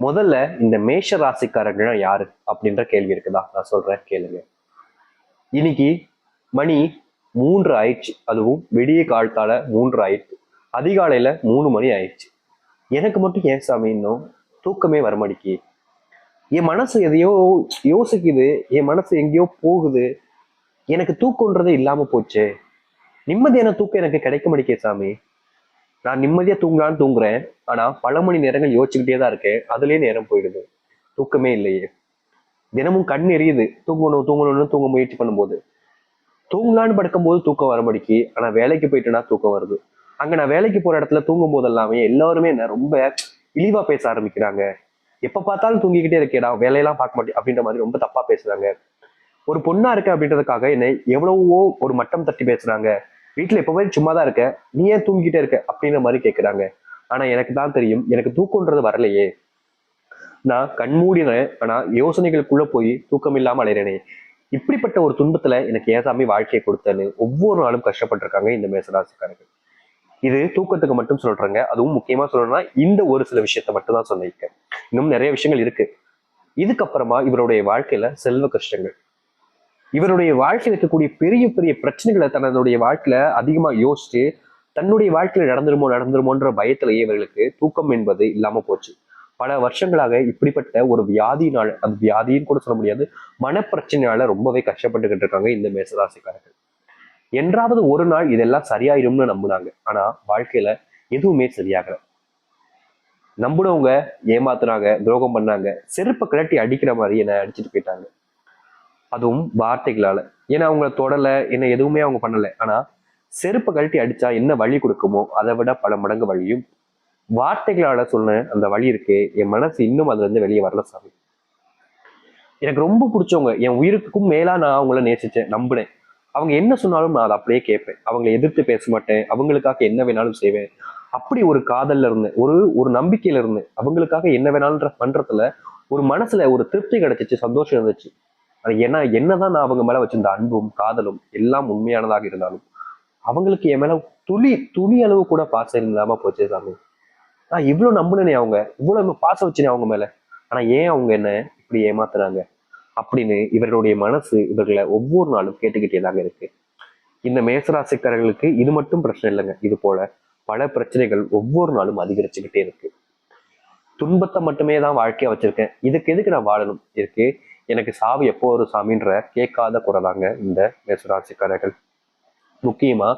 முதல்ல இந்த மேஷ ராசிக்காரர்கள் யாரு அப்படின்ற கேள்வி இருக்குதா? நான் சொல்றேன் கேளுங்க. இன்னைக்கு மணி மூன்று ஆயிடுச்சு. அதுவும் விடிய காலத்தால மூன்று ஆயிடுச்சு. அதிகாலையில மூணு மணி ஆயிடுச்சு. எனக்கு மட்டும் ஏன் சாமி இன்னும் தூக்கமே வரமாடிக்கு என் மனசு எதையோ யோசிக்குது என் மனசு எங்கேயோ போகுது. எனக்கு தூக்கம்ன்றதே இல்லாம போச்சு. நிம்மதியான தூக்கம் எனக்கு கிடைக்க மாட்டேங்க சாமி. நான் நிம்மதியாக தூங்கலான்னு தூங்குறேன். ஆனால் பல மணி நேரங்கள் யோசிச்சுக்கிட்டே தான் இருக்கேன். அதுலேயே நேரம் போயிடுது. தூக்கமே இல்லையே. தினமும் கண் எரியுது. தூங்கணும் தூங்கணும்னு தூங்க முயற்சி பண்ணும்போது. தூங்கலான்னு படுக்கும்போது தூக்கம் வர ஆனால் வேலைக்கு போயிட்டேன்னா தூக்கம் வருது. அங்கே நான் வேலைக்கு போகிற இடத்துல தூங்கும் போது எல்லாமே எல்லாருமே என்ன ரொம்ப இழிவாக பேச ஆரம்பிக்கிறாங்க. எப்போ பார்த்தாலும் தூங்கிக்கிட்டே இருக்கேடா வேலையெல்லாம் பார்க்க மாட்டேன் அப்படின்ற மாதிரி ரொம்ப தப்பாக பேசுகிறாங்க ஒரு பொண்ணா இருக்க அப்படின்றதுக்காக என்னை எவ்வளவோ ஒரு மட்டம் தட்டி பேசுறாங்க. வீட்டில் எப்பவுமே சும்மா தான் இருக்க. நீ ஏன் தூங்கிட்டே இருக்க? அப்படின்ற மாதிரி கேட்குறாங்க ஆனால் எனக்கு தான் தெரியும் எனக்கு தூக்கம்ன்றது வரலையே. நான் கண்மூடினேன் ஆனால் யோசனைகளுக்குள்ளே போய் தூக்கம் இல்லாமல் அலைகிறேனே இப்படிப்பட்ட ஒரு துன்பத்தில் எனக்கு ஏசாமி வாழ்க்கையை கொடுத்தேன்னு ஒவ்வொரு நாளும் கஷ்டப்பட்டிருக்காங்க இந்த மேசராசிக்காரங்க இது தூக்கத்துக்கு மட்டும் சொல்றேங்க. அதுவும் முக்கியமா சொல்லணும்னா இந்த ஒரு சில விஷயத்த மட்டும் தான் சொல்லியிருக்கேன் இன்னும் நிறைய விஷயங்கள் இருக்கு. இதுக்கப்புறமா இவருடைய வாழ்க்கையில செல்வ கஷ்டங்கள். இவருடைய வாழ்க்கையில் இருக்கக்கூடிய பெரிய பெரிய பிரச்சனைகளை தன்னுடைய வாழ்க்கையில அதிகமா யோசிச்சு தன்னுடைய வாழ்க்கையில நடந்துருமோ நடந்துருமோன்ற பயத்திலேயே இவர்களுக்கு தூக்கம் என்பது இல்லாம போச்சு. பல வருஷங்களாக இப்படிப்பட்ட ஒரு வியாதியினால அது வியாதின்னு கூட சொல்ல முடியாது மனப்பிரச்சனையால ரொம்பவே கஷ்டப்பட்டுக்கிட்டு இருக்காங்க இந்த மேசராசிக்காரர்கள். என்றாவது ஒரு நாள் இதெல்லாம் சரியாயிரும்னு நம்புனாங்க. ஆனா வாழ்க்கையில எதுவுமே சரியாகல. நம்புனவங்க ஏமாத்துனாங்க துரோகம் பண்ணாங்க செருப்பை கிளட்டி அடிக்கிற மாதிரி என்னை அடிச்சுட்டு போயிட்டாங்க. அதுவும் வார்த்தைகளால. ஏன்னா அவங்கள தொடல என்ன எதுவுமே அவங்க பண்ணல. ஆனா செருப்பை கழட்டி அடிச்சா என்ன வழி கொடுக்குமோ அதை விட பல மடங்கு வழியும். வார்த்தைகளால சொன்ன அந்த வழி இருக்கு என் மனசு இன்னும் அதுல இருந்து வெளியே வரல சாமி. எனக்கு ரொம்ப பிடிச்சவங்க என் உயிருக்கும் மேலா நான் அவங்கள நேசிச்சேன் நம்பினேன். அவங்க என்ன சொன்னாலும் நான் அதை அப்படியே கேட்பேன். அவங்களை எதிர்த்து பேச மாட்டேன் அவங்களுக்காக என்ன வேணாலும் செய்வேன். அப்படி ஒரு காதல்ல இருந்தேன் ஒரு ஒரு நம்பிக்கையில இருந்தேன். அவங்களுக்காக என்ன வேணாலும் பண்றதுல ஒரு மனசுல ஒரு திருப்தி கிடைச்சிச்சு சந்தோஷம் இருந்துச்சு. ஏன்னா என்ன என்னதான் நான் அவங்க மேல வச்சிருந்த அன்பும் காதலும் எல்லாம் உண்மையானதாக இருந்தாலும் அவங்களுக்கு என் மேல துளி துளி அளவு கூட பாசம் இல்லாம போச்சு சாமி. நான் இவ்வளவு நம்பினேனே அவங்க இவ்வளவு பாசம் வச்சினே அவங்க மேல. ஆனா ஏன் அவங்க என்ன இப்படி ஏமாத்துறாங்க? அப்படின்னு இவர்களுடைய மனசு இவர்களை ஒவ்வொரு நாளும் கேட்டுக்கிட்டே தாங்க இருக்கு. இந்த மேசராசிக்காரர்களுக்கு இது மட்டும் பிரச்சனை இல்லைங்க. இது போல பல பிரச்சனைகள் ஒவ்வொரு நாளும் அதிகரிச்சுக்கிட்டே இருக்கு. துன்பத்தை மட்டுமே தான் வாழ்க்கையா வச்சிருக்கேன். இதுக்கு எதுக்கு நான் வாழணும்? இருக்கு. எனக்கு சாவு எப்போ ஒரு சாமின்ற கேட்காத குறைதாங்க இந்த மேசராசிக்காரர்கள் முக்கியமா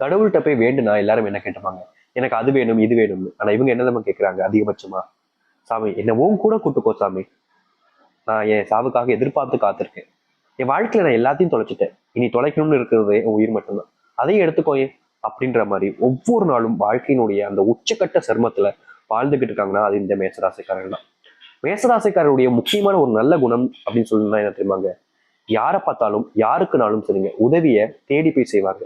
கடவுள்கிட்ட போய் வேண்டுனா எல்லாரும் என்ன கேட்டுப்பாங்க? எனக்கு அது வேணும் இது வேணும்னு ஆனா இவங்க என்னதான் கேட்கிறாங்க அதிகபட்சமா. சாமி என்னவும் கூட கூட்டுக்கோ சாமி. நான் என் சாவுக்காக எதிர்பார்த்து காத்திருக்கேன். என் வாழ்க்கையில நான் எல்லாத்தையும் தொலைச்சிட்டேன். இனி தொலைக்கணும்னு இருக்கிறது என் உயிர் மட்டும்தான். அதையும் எடுத்துக்கோயே அப்படின்ற மாதிரி ஒவ்வொரு நாளும் வாழ்க்கையினுடைய அந்த உச்சக்கட்ட சர்மத்துல வாழ்ந்துகிட்டு இருக்காங்கன்னா அது இந்த மேசராசிக்காரர்கள் தான். மேசராசிக்காரருடைய முக்கியமான ஒரு நல்ல குணம் அப்படின்னு சொல்லணும்னா என்ன தெரியுமாங்க? யாரை பார்த்தாலும் யாருக்குனாலும் சரிங்க உதவியை தேடி போய் செய்வாங்க.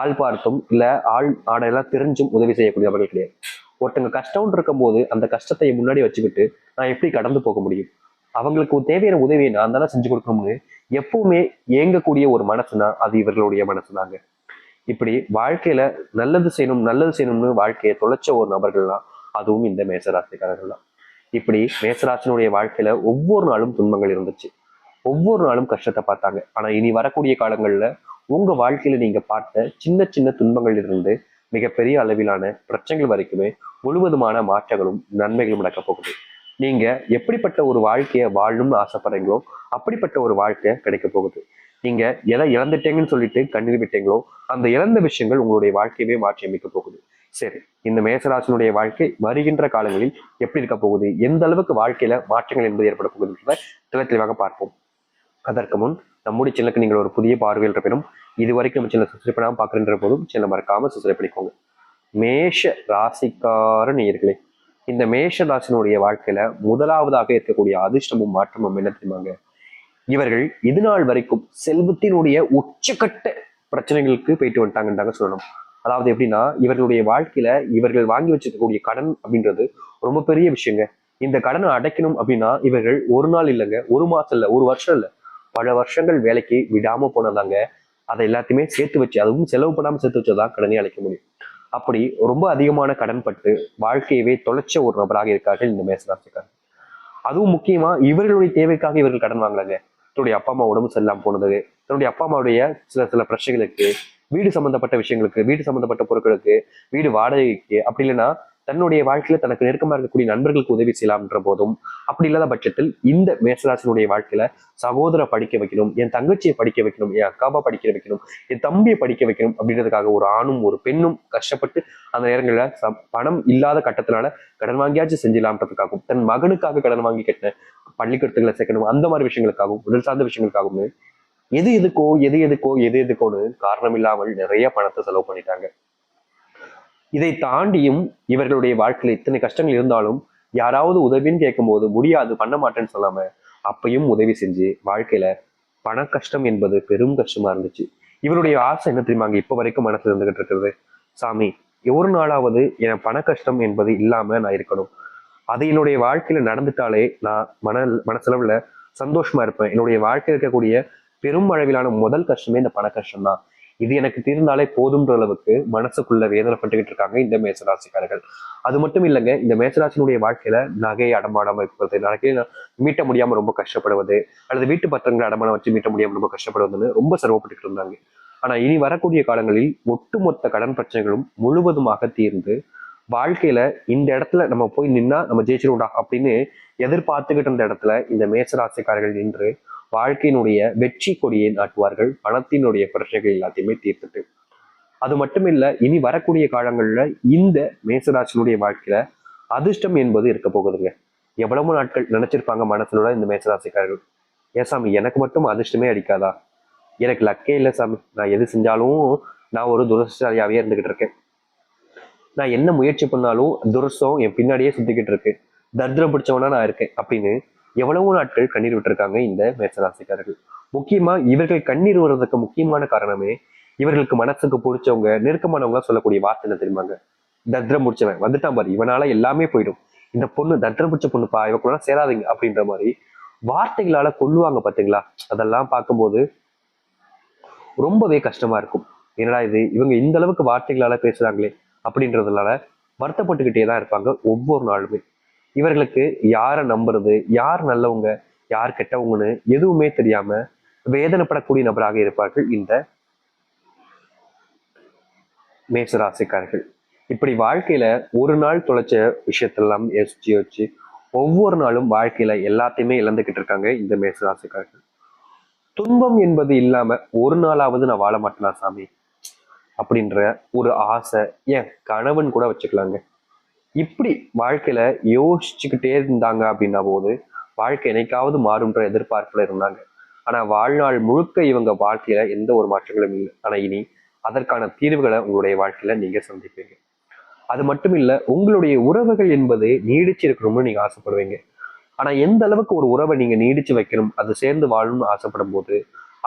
ஆள் பார்த்தும் இல்லை ஆள் ஆடையெல்லாம் தெரிஞ்சும் உதவி செய்யக்கூடிய அவர்கள் கிடையாது. ஒருத்தங்க கஷ்டம்னு இருக்கும்போது அந்த கஷ்டத்தை முன்னாடி வச்சுக்கிட்டு நான் எப்படி கடந்து போக முடியும்? அவங்களுக்கு தேவையான உதவியை நான் தானே செஞ்சு கொடுக்கணும்னு எப்பவுமே ஏங்கக்கூடிய ஒரு மனசுனா அது இவர்களுடைய மனசுதாங்க. இப்படி வாழ்க்கையில நல்லது செய்யணும் நல்லது செய்யணும்னு வாழ்க்கையை தொலைச்ச ஒரு நபர்கள்லாம் அதுவும் இந்த மேசராசிக்காரர்கள் தான். இப்படி மேசராசனுடைய வாழ்க்கையில ஒவ்வொரு நாளும் துன்பங்கள் இருந்துச்சு. ஒவ்வொரு நாளும் கஷ்டத்தை பார்த்தாங்க. ஆனா இனி வரக்கூடிய காலங்கள்ல உங்க வாழ்க்கையில நீங்க பார்த்த சின்ன சின்ன துன்பங்கள் இருந்து மிகப்பெரிய அளவிலான பிரச்சனைகள் வரைக்குமே முழுவதுமான மாற்றங்களும் நன்மைகளும் நடக்க போகுது. நீங்க எப்படிப்பட்ட ஒரு வாழ்க்கையை வாழணும்னு ஆசைப்படுறீங்களோ அப்படிப்பட்ட ஒரு வாழ்க்கை கிடைக்க போகுது. நீங்க எதை இழந்துட்டீங்கன்னு சொல்லிட்டு கண்ணீர் விட்டீங்களோ அந்த இழந்த விஷயங்கள் உங்களுடைய வாழ்க்கையவே மாற்றி அமைக்க போகுது. சரி இந்த மேசராசனுடைய வாழ்க்கை வருகின்ற காலங்களில் எப்படி இருக்க போகுது? எந்த அளவுக்கு வாழ்க்கையில மாற்றங்கள் என்பது ஏற்பட போகுதுன்றத தெளிவ தெளிவாக பார்ப்போம். அதற்கு முன் நம்முடைய சேனலுக்கு நீங்கள் ஒரு புதிய பார்வையில் இருப்பினும் இது வரைக்கும் நம்ம சேனல் சப்ஸ்கிரைப் பண்ணாமல் பார்க்குறன்ற போதும் சேனல் மறக்காம சப்ஸ்கிரைப் பண்ணிக்கோங்க. மேஷ ராசிக்கார நேயர்களே இந்த மேஷ ராசினுடைய வாழ்க்கையில முதலாவதாக இருக்கக்கூடிய அதிர்ஷ்டமும் மாற்றமும் என்ன தெரியுமாங்க? இவர்கள் இது நாள் வரைக்கும் செல்வத்தினுடைய உச்சக்கட்ட பிரச்சனைகளுக்கு போயிட்டு வந்துட்டாங்கன்றாங்க சொல்லணும். அதாவது எப்படின்னா இவர்களுடைய வாழ்க்கையில இவர்கள் வாங்கி வச்சிருக்கக்கூடிய கடன் அப்படின்றது ரொம்ப பெரிய விஷயங்க. இந்த கடனை அடைக்கணும் அப்படின்னா இவர்கள் ஒரு நாள் இல்லைங்க ஒரு மாசம் இல்லை ஒரு வருஷம் இல்லை. பல வருஷங்கள் வேலைக்கு விடாம போனதாங்க. அதை எல்லாத்தையுமே சேர்த்து வச்சு அதுவும் செலவு பண்ணாமல் சேர்த்து வச்சதான் கடனே அழைக்க முடியும். அப்படி ரொம்ப அதிகமான கடன் பட்டு வாழ்க்கையவே தொலைச்ச ஒரு நபராக இருக்கார்கள் இந்த மேசராசிக்காரர் அதுவும் முக்கியமா இவர்களுடைய தேவைக்காக இவர்கள் கடன் வாங்கலாங்க. தன்னுடைய அப்பா அம்மா உடம்பு சரியில்லாமல் போனது தன்னுடைய அப்பா அம்மாவுடைய சில சில பிரச்சனைகளுக்கு வீடு சம்மந்தப்பட்ட விஷயங்களுக்கு வீடு சம்பந்தப்பட்ட பொருட்களுக்கு வீடு வாடகைக்கு அப்படி இல்லைன்னா தன்னுடைய வாழ்க்கையில தனக்கு நெருக்கமா இருக்கக்கூடிய நண்பர்களுக்கு உதவி செய்யலாம்ன்ற போதும் அப்படி இல்லாத பட்சத்தில் இந்த மேசராசினுடைய வாழ்க்கையில சகோதர படிக்க வைக்கணும் என் தங்கச்சியை படிக்க வைக்கணும் என் அக்காவா படிக்க வைக்கணும் என் தம்பியை படிக்க வைக்கணும் அப்படின்றதுக்காக ஒரு ஆணும் ஒரு பெண்ணும் கஷ்டப்பட்டு அந்த நேரங்களில் ச- பணம் இல்லாத கட்டத்தினால கடன் வாங்கியாச்சும் செஞ்சிடலாம்ன்றதுக்காகவும் தன் மகனுக்காக கடன் வாங்கி கட்டின பள்ளிக்கூடத்துகளை சேர்க்கணும் அந்த மாதிரி விஷயங்களுக்காகவும் உடல் சார்ந்த விஷயங்களுக்காகவும் எது எதுக்கோ எது எதுக்கோ எது எதுக்கோன்னு காரணம் இல்லாமல் நிறைய பணத்தை செலவு பண்ணிட்டாங்க. இதை தாண்டியும் இவர்களுடைய வாழ்க்கையில இத்தனை கஷ்டங்கள் இருந்தாலும் யாராவது உதவின்னு கேட்கும்போது முடியாது பண்ண மாட்டேன்னு சொல்லாம அப்பையும் உதவி செஞ்சு வாழ்க்கையில பண கஷ்டம் என்பது பெரும் கஷ்டமா இருந்துச்சு. இவருடைய ஆசை என்ன தெரியுமாங்க இப்ப வரைக்கும் மனசுல இருந்துகிட்டு இருக்கிறது. சாமி ஒரு நாளாவது என பண கஷ்டம் என்பது இல்லாம நான் இருக்கணும். அது என்னுடைய வாழ்க்கையில நடந்துட்டாலே நான் மன மனசளவுல சந்தோஷமா இருப்பேன். என்னுடைய வாழ்க்கையில் இருக்கக்கூடிய பெரும் அளவிலான முதல் கஷ்டமே இந்த பண கஷ்டம் தான் இது எனக்கு தீர்ந்தாலே போதும்ன்ற அளவுக்கு மனசுக்குள்ள வேதனைப்பட்டுக்கிட்டு இருக்காங்க இந்த மேசராசிக்காரர்கள். அது மட்டும் இல்லைங்க இந்த மேசராசினுடைய வாழ்க்கையில நகை அடமானம் வைப்பது நகையை மீட்ட முடியாம ரொம்ப கஷ்டப்படுவது அல்லது வீட்டு பத்திரங்களை அடமானம் வச்சு மீட்ட முடியாம ரொம்ப கஷ்டப்படுவதுன்னு ரொம்ப சிரமப்பட்டுக்கிட்டு இருந்தாங்க. ஆனா இனி வரக்கூடிய காலங்களில் ஒட்டுமொத்த கடன் பிரச்சனைகளும் முழுவதுமாக தீர்ந்து வாழ்க்கையில இந்த இடத்துல நம்ம போய் நின்னா நம்ம ஜெயிச்சிருவோம்டா அப்படின்னு எதிர்பார்த்துக்கிட்டு இருந்த இடத்துல இந்த மேசராசிக்காரர்கள் நின்று வாழ்க்கையினுடைய வெற்றி கொடியை நாட்டுவார்கள் பணத்தினுடைய பிரச்சனைகள் எல்லாத்தையுமே தீர்த்துட்டு. அது மட்டும் இல்லை இனி வரக்கூடிய காலங்களில் இந்த மேசராசினுடைய வாழ்க்கையில அதிர்ஷ்டம் என்பது இருக்க போகுதுங்க. எவ்வளவு நாட்கள் நினைச்சிருப்பாங்க மனசுல இந்த மேசராசிக்காரர்கள். ஏன் சாமி எனக்கு மட்டும் அதிர்ஷ்டமே அடிக்காதா? எனக்கு லக்கே இல்லை சாமி. நான் எது செஞ்சாலும் நான் ஒரு துரசாலியாகவே இருந்துகிட்டு இருக்கேன். நான் என்ன முயற்சி பண்ணாலும் துரசம் என் பின்னாடியே சுத்திக்கிட்டு இருக்கு. தரித்திரம் பிடிச்சவனா நான் இருக்கேன். அப்படின்னு எவ்வளவு நாட்கள் கண்ணீர் விட்டுருக்காங்க இந்த மேசராசிக்காரர்கள். முக்கியமா இவர்கள் கண்ணீர் வருவதற்கு முக்கியமான காரணமே இவர்களுக்கு மனசுக்கு பிடிச்சவங்க நெருக்கமானவங்க சொல்லக்கூடிய வார்த்தை என்ன தெரியுமாங்க? தத்ரம் முடிச்சவன் வந்துட்டான் பாரு இவனால எல்லாமே போயிடும். இந்த பொண்ணு தத்ரம் பிடிச்ச பொண்ணுப்பா இவ கூட சேராதீங்க அப்படின்ற மாதிரி வார்த்தைகளால கொல்லுவாங்க பாத்தீங்களா? அதெல்லாம் பார்க்கும்போது ரொம்பவே கஷ்டமா இருக்கும். என்னடா இது இவங்க இந்த அளவுக்கு வார்த்தைகளால பேசுறாங்களே அப்படின்றதுனால வருத்தப்பட்டுக்கிட்டே தான் இருப்பாங்க ஒவ்வொரு நாளுமே. இவர்களுக்கு யாரை நம்புறது யார் நல்லவங்க யார் கெட்டவங்கன்னு எதுவுமே தெரியாம வேதனைப்படக்கூடிய நபராக இருப்பார்கள் இந்த மேசராசிக்காரர்கள். இப்படி வாழ்க்கையில ஒரு நாள் தொலைச்ச விஷயத்தெல்லாம் யோசிச்சு யோசிச்சு ஒவ்வொரு நாளும் வாழ்க்கையில எல்லாத்தையுமே இழந்துகிட்டு இருக்காங்க இந்த மேசராசிக்காரர்கள். துன்பம் என்பது இல்லாம ஒரு நாளாவது நான் வாழ மாட்டேனா சாமி? அப்படின்ற ஒரு ஆசை ஏன் கணவன் கூட வச்சுக்கலாங்க. இப்படி வாழ்க்கையில யோசிச்சுக்கிட்டே இருந்தாங்க அப்படின்னா போது வாழ்க்கை என்னைக்காவது மாறும்ன்ற எதிர்பார்ப்புல இருந்தாங்க. ஆனா வாழ்நாள் முழுக்க இவங்க வாழ்க்கையில எந்த ஒரு மாற்றங்களும் இல்லை. ஆனா இனி அதற்கான தீர்வுகளை உங்களுடைய வாழ்க்கையில நீங்க சந்திப்பீங்க. அது மட்டும் இல்ல உங்களுடைய உறவுகள் என்பது நீடிச்சு இருக்கணும்னு நீங்க ஆசைப்படுவீங்க. ஆனா எந்த அளவுக்கு ஒரு உறவை நீங்க நீடிச்சு வைக்கணும் அது சேர்ந்து வாழணும்னு ஆசைப்படும் போது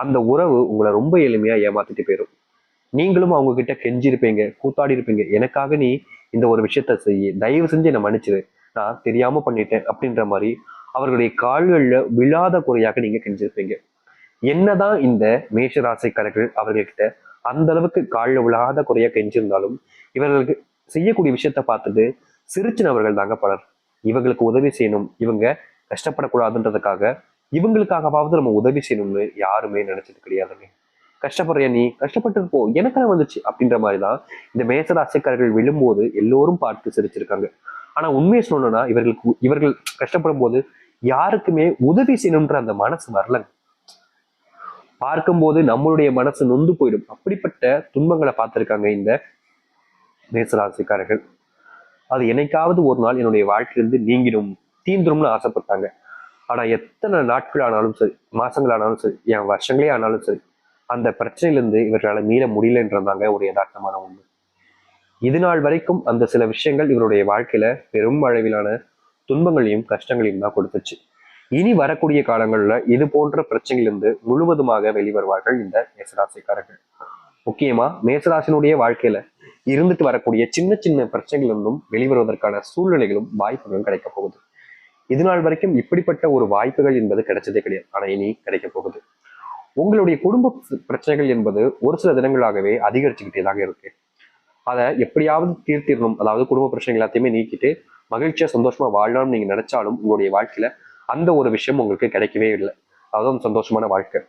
அந்த உறவு உங்களை ரொம்ப எளிமையா ஏமாத்திட்டு போயிடும் நீங்களும் அவங்க கிட்ட கெஞ்சிருப்பீங்க கூத்தாடி இருப்பீங்க எனக்காக நீ இந்த ஒரு விஷயத்த செய்ய தயவு செஞ்சு என்னை மன்னிச்சிரு. நான் தெரியாம பண்ணிட்டேன் அப்படின்ற மாதிரி அவர்களுடைய கால்களில் விழாத குறையாக நீங்க கெஞ்சிருப்பீங்க. என்னதான் இந்த மேஷராசிக்காரர்கள் அவர்கள்கிட்ட அந்த அளவுக்கு காலில் விழாத குறையா கெஞ்சிருந்தாலும் இவர்களுக்கு செய்யக்கூடிய விஷயத்த பார்த்துட்டு சிரிச்சினவர்கள் தாங்க பலர். இவங்களுக்கு உதவி செய்யணும். இவங்க கஷ்டப்படக்கூடாதுன்றதுக்காக இவங்களுக்காகவாவது நம்ம உதவி செய்யணும்னு யாருமே நினைச்சது கிடையாதுங்க. கஷ்டப்படுறியா நீ? கஷ்டப்பட்டு இருப்போ எனக்கெல்லாம் வந்துச்சு அப்படின்ற மாதிரி தான் இந்த மேசராசிக்காரர்கள் விழும்போது எல்லோரும் பார்த்து சிரிச்சிருக்காங்க. ஆனா உண்மையை சொல்லணும்னா இவர்களுக்கு இவர்கள் கஷ்டப்படும் போது யாருக்குமே உதவி செய்யணும்ன்ற அந்த மனசு வரலங்க. பார்க்கும்போது நம்மளுடைய மனசு நொந்து போயிடும். அப்படிப்பட்ட துன்பங்களை பார்த்துருக்காங்க இந்த மேசராசிக்காரர்கள் அது என்னைக்காவது ஒரு நாள் என்னுடைய வாழ்க்கையிலிருந்து நீங்கிடும் தீந்துரும்னு ஆசைப்பட்டாங்க. ஆனா எத்தனை நாட்கள் ஆனாலும் சரி மாசங்கள் ஆனாலும் சரி என் வருஷங்களே ஆனாலும் சரி அந்த பிரச்சனையிலிருந்து இவர்களால் மீள முடியலன்றதாங்க ஒரு யதார்த்தமான உண்மை. இது நாள் வரைக்கும் அந்த சில விஷயங்கள் இவருடைய வாழ்க்கையில பெரும் அளவிலான துன்பங்களையும் கஷ்டங்களையும் தான் கொடுத்துச்சு. இனி வரக்கூடிய காலங்கள்ல இது போன்ற பிரச்சனையிலிருந்து முழுவதுமாக வெளிவருவார்கள் இந்த மேசராசிக்காரர்கள். முக்கியமா மேசராசினுடைய வாழ்க்கையில இருந்துட்டு வரக்கூடிய சின்ன சின்ன பிரச்சனைகளிலிருந்தும் வெளிவருவதற்கான சூழ்நிலைகளும் வாய்ப்புகளும் கிடைக்க போகுது. இது நாள் வரைக்கும் இப்படிப்பட்ட ஒரு வாய்ப்புகள் என்பது கிடைச்சதே கிடையாது. ஆனா இனி கிடைக்க போகுது. உங்களுடைய குடும்ப பிரச்சனைகள் என்பது ஒரு சில தினங்களாகவே அதிகரிச்சுக்கிட்டே தாங்க இருக்கு. அதை எப்படியாவது தீர்த்திடணும் அதாவது குடும்ப பிரச்சனைகள் எல்லாத்தையுமே நீக்கிட்டு மகிழ்ச்சியா சந்தோஷமா வாழணும்னு நீங்க நினைச்சாலும் உங்களுடைய வாழ்க்கையில அந்த ஒரு விஷயம் உங்களுக்கு கிடைக்கவே இல்லை. அதுவும் சந்தோஷமான வாழ்க்கை.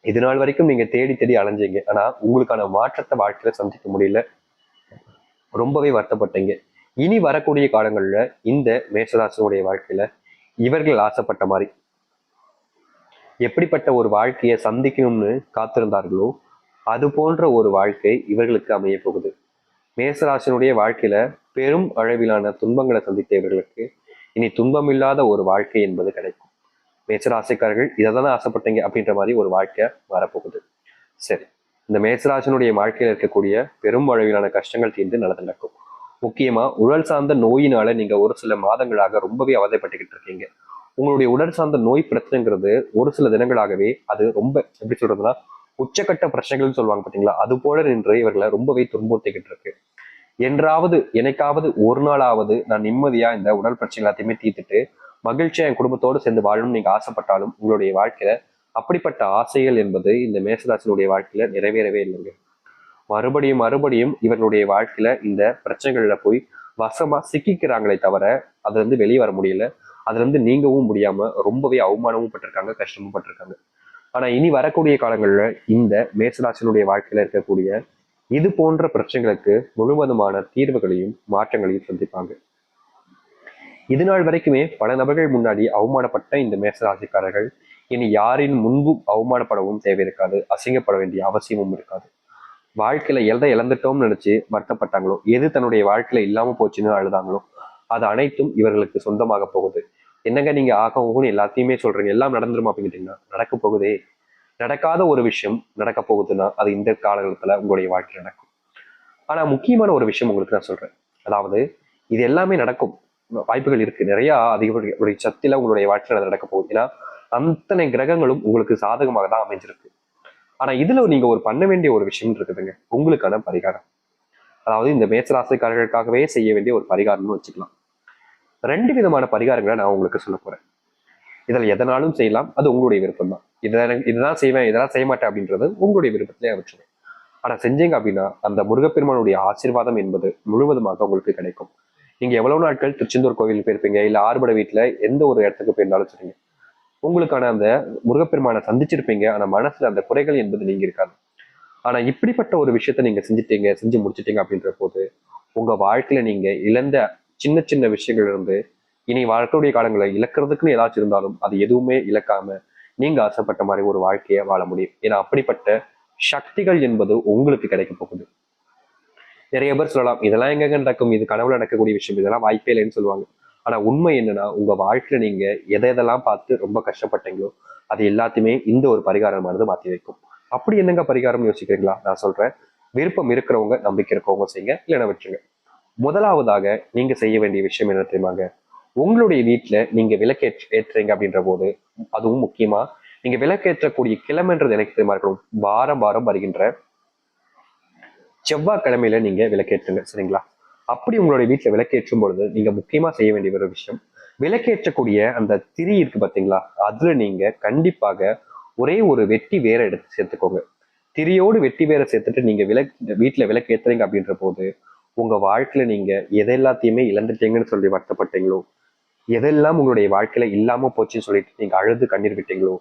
இது நாள் வரைக்கும் நீங்க தேடி தேடி அலைஞ்சீங்க. ஆனா உங்களுக்கான மாற்றத்தை வாழ்க்கையில சந்திக்க முடியல. ரொம்பவே வருத்தப்பட்டீங்க. இனி வரக்கூடிய காலங்களில் இந்த மேசராசனுடைய வாழ்க்கையில இவர்கள் ஆசைப்பட்ட மாதிரி எப்படிப்பட்ட ஒரு வாழ்க்கையை சந்திக்கணும்னு காத்திருந்தார்களோ அது போன்ற ஒரு வாழ்க்கை இவர்களுக்கு அமைய போகுது மேசராசினுடைய வாழ்க்கையில பெரும் அளவிலான துன்பங்களை சந்தித்த இவர்களுக்கு இனி துன்பம் இல்லாத ஒரு வாழ்க்கை என்பது கிடைக்கும். மேசராசிக்காரர்கள் இதை தானே ஆசைப்பட்டீங்க அப்படின்ற மாதிரி ஒரு வாழ்க்கை வரப்போகுது. சரி இந்த மேசராசினுடைய வாழ்க்கையில் இருக்கக்கூடிய பெரும் அளவிலான கஷ்டங்கள் தீர்ந்து நல்லது நடக்கும். முக்கியமா உடல் சார்ந்த நோயினால நீங்க ஒரு சில மாதங்களாக ரொம்பவே அவதைப்பட்டுக்கிட்டு இருக்கீங்க. உங்களுடைய உடல் சார்ந்த நோய் பிரச்சனைங்கிறது ஒரு சில தினங்களாகவே அது ரொம்ப எப்படி சொல்றதுன்னா உச்சக்கட்ட பிரச்சனைகள்னு சொல்லுவாங்க பாத்தீங்களா? அது போல நின்று இவர்களை ரொம்பவே துன்புறுத்திக்கிட்டு இருக்கு. என்றாவது எனக்காவது ஒரு நாளாவது நான் நிம்மதியா இந்த உடல் பிரச்சனை எல்லாத்தையுமே தீர்த்துட்டு மகிழ்ச்சியா என் குடும்பத்தோடு சேர்ந்து வாழணும்னு நீங்க ஆசைப்பட்டாலும் உங்களுடைய வாழ்க்கையில அப்படிப்பட்ட ஆசைகள் என்பது இந்த மேசராசினுடைய வாழ்க்கையில நிறைவேறவே இல்லைங்க. மறுபடியும் மறுபடியும் இவர்களுடைய வாழ்க்கையில இந்த பிரச்சனைகள்ல போய் வசமா சிக்கிக்கிறாங்களே தவிர அதுல இருந்து வெளியே வர முடியல. அதுல இருந்து நீங்கவும் முடியாம ரொம்பவே அவமானமும் பட்டிருக்காங்க கஷ்டமும் பட்டிருக்காங்க. ஆனா இனி வரக்கூடிய காலங்களில் இந்த மேசராசினுடைய வாழ்க்கையில இருக்கக்கூடிய இது போன்ற பிரச்சனைகளுக்கு முழுவதுமான தீர்வுகளையும் மாற்றங்களையும் சந்திப்பாங்க. இது நாள் வரைக்குமே பல நபர்கள் முன்னாடி அவமானப்பட்ட இந்த மேசராசிக்காரர்கள். இனி யாரின் முன்பும் அவமானப்படவும் தேவை இருக்காது அசிங்கப்பட வேண்டிய அவசியமும் இருக்காது. வாழ்க்கையில எதை இழந்துட்டோம்னு நினைச்சு வருத்தப்பட்டாங்களோ எது தன்னுடைய வாழ்க்கையில இல்லாம போச்சுன்னு அழுதாங்களோ அது அனைத்தும் இவர்களுக்கு சொந்தமாக போகுது. என்னங்க நீங்க ஆக போகுன்னு எல்லாத்தையுமே சொல்றீங்க? எல்லாம் நடந்துருமா அப்படின்னு நடக்க போகுதே. நடக்காத ஒரு விஷயம் நடக்க போகுதுன்னா அது இந்த காலகட்டத்துல உங்களுடைய வாழ்க்கை நடக்கும். ஆனா முக்கியமான ஒரு விஷயம் உங்களுக்கு நான் சொல்றேன். அதாவது இது எல்லாமே நடக்கும். வாய்ப்புகள் இருக்கு. நிறைய அதிகப்படிய சக்தியில உங்களுடைய வாழ்க்கையில் நடக்க போகுது. ஏன்னா அத்தனை கிரகங்களும் உங்களுக்கு சாதகமாக தான் அமைஞ்சிருக்கு. ஆனா இதுல நீங்க ஒரு பண்ண வேண்டிய ஒரு விஷயம் இருக்குதுங்க. உங்களுக்கான பரிகாரம். அதாவது இந்த மேசராசிக்காரர்களுக்காகவே செய்ய வேண்டிய ஒரு பரிகாரம்னு வச்சுக்கலாம். ரெண்டு விதமான பரிகாரங்களை நான் உங்களுக்கு சொல்ல போறேன். இதில் எதனாலும் செய்யலாம். அது உங்களுடைய விருப்பம் தான் இதை இதுதான் செய்வேன் இதெல்லாம் செய்ய மாட்டேன் அப்படின்றது உங்களுடைய விருப்பத்திலே வச்சுருவேன் ஆனால் செஞ்சீங்க அப்படின்னா அந்த முருகப்பெருமானுடைய ஆசீர்வாதம் என்பது முழுவதுமாக உங்களுக்கு கிடைக்கும். நீங்கள் எவ்வளவு நாட்கள் திருச்செந்தூர் கோவில் போயிருப்பீங்க? இல்லை ஆறுபடை வீட்டில் எந்த ஒரு இடத்துக்கு போயிருந்தாலும் சரிங்க உங்களுக்கான அந்த முருகப்பெருமானை சந்திச்சிருப்பீங்க. ஆனால் மனசில் அந்த குறைகள் என்பது நீங்கள் இருக்காது. ஆனால் இப்படிப்பட்ட ஒரு விஷயத்த நீங்கள் செஞ்சுட்டீங்க செஞ்சு முடிச்சிட்டீங்க அப்படின்ற போது உங்கள் வாழ்க்கையில் நீங்கள் இழந்த சின்ன சின்ன விஷயங்கள் இருந்து இனி வாழ்க்கையுடைய காலங்களை இழக்கிறதுக்குன்னு ஏதாச்சும் இருந்தாலும் அது எதுவுமே இழக்காம நீங்க ஆசைப்பட்ட மாதிரி ஒரு வாழ்க்கையை வாழ முடியும். ஏன்னா அப்படிப்பட்ட சக்திகள் என்பது உங்களுக்கு கிடைக்க போகுது. நிறைய பேர் சொல்லலாம் இதெல்லாம் எங்க நடக்கும்? இது கனவுல நடக்கக்கூடிய விஷயம். இதெல்லாம் வாய்ப்பே இல்லைன்னு சொல்லுவாங்க. ஆனா உண்மை என்னன்னா உங்க வாழ்க்கையில நீங்க எதை எதெல்லாம் பார்த்து ரொம்ப கஷ்டப்பட்டீங்களோ அது எல்லாத்தையுமே இந்த ஒரு பரிகாரமானது மாத்தி வைக்கும். அப்படி என்னங்க பரிகாரம் யோசிக்கிறீங்களா? நான் சொல்றேன் விருப்பம் இருக்கிறவங்க நம்பிக்கை இருக்கவங்க செய்யுங்க இல்லைன்னா வச்சுங்க முதலாவதாக நீங்க செய்ய வேண்டிய விஷயம் என்ன தெரியுமாங்க? உங்களுடைய வீட்டுல நீங்க விளக்கேற்ற ஏற்றுறீங்க அப்படின்ற போது அதுவும் முக்கியமா நீங்க விளக்கேற்றக்கூடிய கிழமைன்றது எனக்கு தெரியுமா இருக்கணும். வாரம் வாரம் வருகின்ற செவ்வாய்க்கிழமையில நீங்க விளக்கேற்றுங்க சரிங்களா? அப்படி உங்களுடைய வீட்டுல விளக்கேற்றும் பொழுது நீங்க முக்கியமா செய்ய வேண்டிய ஒரு விஷயம். விளக்கேற்றக்கூடிய அந்த திரி இருக்கு பாத்தீங்களா? அதுல நீங்க கண்டிப்பாக ஒரே ஒரு வெட்டி வேற எடுத்து சேர்த்துக்கோங்க. திரியோடு வெட்டி வேற சேர்த்துட்டு நீங்க விளக்கு வீட்டுல விளக்கேற்றுறீங்க அப்படின்ற போது உங்க வாழ்க்கையில நீங்க எதை எல்லாத்தையுமே இழந்துட்டீங்கன்னு சொல்லி வருத்தப்பட்டீங்களோ? எதெல்லாம் உங்களுடைய வாழ்க்கையில இல்லாம போச்சுன்னு சொல்லிட்டு நீங்க அழுது கண்ணீர் விட்டீங்களோ?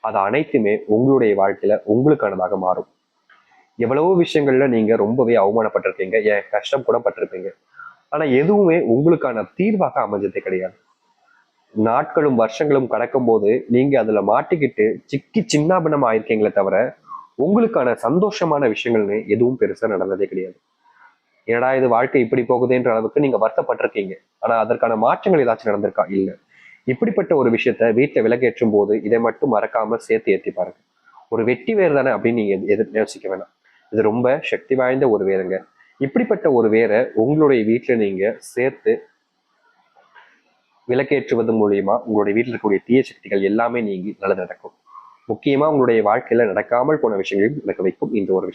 அது அனைத்துமே உங்களுடைய வாழ்க்கையில உங்களுக்கானதாக மாறும். எவ்வளவோ விஷயங்கள்ல நீங்க ரொம்பவே அவமானப்பட்டிருக்கீங்க. ஏன்? கஷ்டம் கூட பட்டிருப்பீங்க. ஆனா எதுவுமே உங்களுக்கான தீர்வாக அமைஞ்சதே கிடையாது. நாட்களும் வருஷங்களும் கடக்கும் போது நீங்க அதுல மாட்டிக்கிட்டு சிக்கி சின்னாபனம் ஆயிருக்கீங்களே தவிர உங்களுக்கான சந்தோஷமான விஷயங்கள்னு எதுவும் பெருசா நடந்ததே கிடையாது. என்னடா இது வாழ்க்கை இப்படி போகுதுன்ற அளவுக்கு நீங்க வருத்தப்பட்டிருக்கீங்க. ஆனா அதற்கான மாற்றங்கள் ஏதாச்சும் நடந்திருக்கா? இல்ல. இப்படிப்பட்ட ஒரு விஷயத்த வீட்டுல விலகேற்றும் போது இதை மட்டும் மறக்காம சேர்த்து ஏற்றி பாருங்க. ஒரு வெட்டி வேறு தானே அப்படின்னு நீங்க எதிர் யோசிக்க வேணாம். இது ரொம்ப சக்தி வாய்ந்த ஒரு வேருங்க. இப்படிப்பட்ட ஒரு வேரை உங்களுடைய வீட்டுல நீங்க சேர்த்து விலக்கேற்றுவது மூலியமா உங்களுடைய வீட்டில் இருக்கக்கூடிய தீய சக்திகள் எல்லாமே நீங்கி நல்லது நடக்கும். முக்கியமா உங்களுடைய வாழ்க்கையில நடக்காமல் போன விஷயங்களையும் நடக்க வைக்கும் இந்த ஒரு விஷயம்.